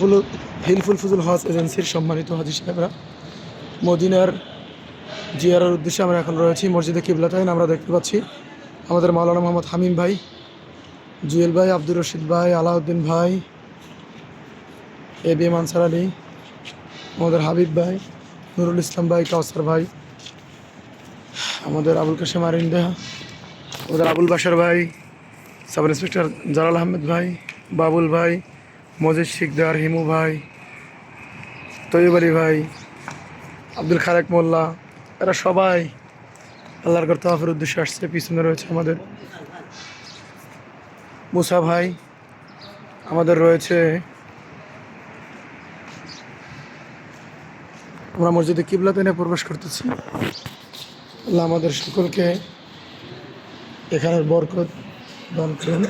ফুল, হিলফুল ফুজুল হজ এজেন্সির সম্মানিত হাজি সাহেবরা, মদিনার জিয়ারের উদ্দেশ্যে আমরা এখন রয়েছি মসজিদে কিবলাতাইন, আমরা দেখতে পাচ্ছি আমাদের মাওলানা মোহাম্মদ হামিম ভাই, জুয়েল ভাই, আব্দুর রশিদ ভাই, আলাউদ্দিন ভাই, A B M Ansar Ali, আমাদের হাবিব ভাই, নুরুল ইসলাম ভাই, কাউসার ভাই, আমাদের আবুল কাশেম আরিন্দা আমাদের আবুল বাসার ভাই সাব ইন্সপেক্টর জালাল আহমেদ ভাই, বাবুল ভাই মজিদ শিকদার, হিমু ভাই তৈব আলী ভাই, আব্দুল খারেক মোল্লা, এরা সবাই আল্লাহর কর উদ্দেশ্যে আসছে, পিছনে রয়েছে আমাদের মুসা ভাই, আমাদের রয়েছে আমরা মসজিদে কিবলাতে নিয়ে প্রবেশ করতেছি। আল্লাহ আমাদের সকলকে এখানের বরকত দান করুন।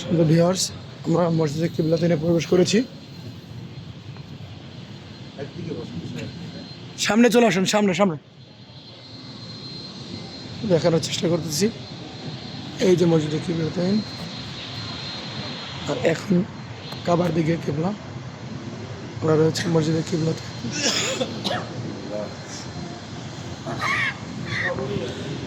সুন্দর ভিওয়ার্স আমরা মসজিদে কিবলাতে নিয়ে প্রবেশ করেছি। সামনে চলে আসুন, সামনে সামনে। দেখানোর চেষ্টা করতেছি। এই যে মসজিদে কিবলাতাইন আর এখন কাবার দিকে কিবলা। আমরা রয়েছে মসজিদে কিবলাতে